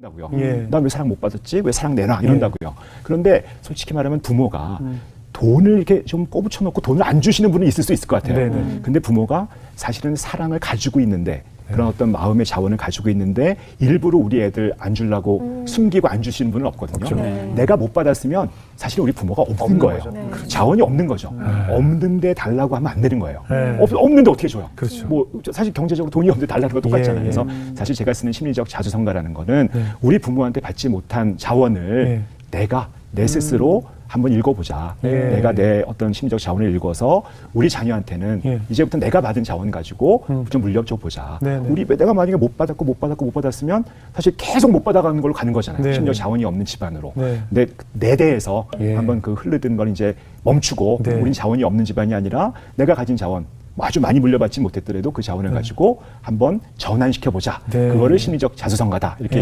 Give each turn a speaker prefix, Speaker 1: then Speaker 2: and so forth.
Speaker 1: 다고요.
Speaker 2: 예.
Speaker 1: 난왜 사랑 못 받았지? 왜 사랑 내놔? 이런다고요. 그런데 솔직히 말하면 부모가
Speaker 2: 음.
Speaker 1: 돈을 이렇게 좀 꼬부쳐 놓고 돈을 안 주시는 분은 있을 수 있을 것 같아요.
Speaker 2: 네네.
Speaker 1: 근데 부모가 사실은 사랑을 가지고 있는데 그런
Speaker 2: 네.
Speaker 1: 어떤 마음의 자원을 가지고 있는데 일부러 우리 애들 안 주려고 숨기고 안 주시는 분은 없거든요.
Speaker 2: 없죠.
Speaker 3: 네.
Speaker 1: 내가 못 받았으면 사실 우리 부모가 없는,
Speaker 2: 없는
Speaker 1: 거예요.
Speaker 3: 네.
Speaker 1: 자원이 없는 거죠. 없는데 달라고 하면 안 되는 거예요.
Speaker 2: 네.
Speaker 1: 없, 없는데 어떻게 줘요?
Speaker 2: 그렇죠.
Speaker 1: 뭐 사실 경제적으로 돈이 없는데 달라는 거 똑같잖아요.
Speaker 2: 예,
Speaker 1: 그래서
Speaker 3: 음.
Speaker 1: 사실 제가 쓰는 심리적 자주성가라는 거는
Speaker 2: 네.
Speaker 1: 우리 부모한테 받지 못한 자원을 내가 내 스스로 한번 읽어보자.
Speaker 2: 예.
Speaker 1: 내가 내 어떤 심리적 자원을 읽어서 우리 자녀한테는
Speaker 2: 예.
Speaker 1: 이제부터 내가 받은 자원 가지고
Speaker 2: 음.
Speaker 1: 좀 물려줘 보자.
Speaker 2: 네, 네.
Speaker 1: 우리 내가 만약에 못 받았고 못 받았고 못 받았으면 사실 계속 못 받아가는 걸로 가는 거잖아요.
Speaker 2: 네,
Speaker 1: 심리적
Speaker 2: 네.
Speaker 1: 자원이 없는 집안으로.
Speaker 2: 네.
Speaker 1: 내, 내 대에서
Speaker 2: 예.
Speaker 1: 한번 그 흐르던 걸 이제 멈추고
Speaker 2: 네.
Speaker 1: 우린 자원이 없는 집안이 아니라 내가 가진 자원 뭐 아주 많이 물려받지 못했더라도 그 자원을 가지고 한번 전환시켜 보자.
Speaker 2: 네.
Speaker 1: 그거를 심리적 자수성가다 이렇게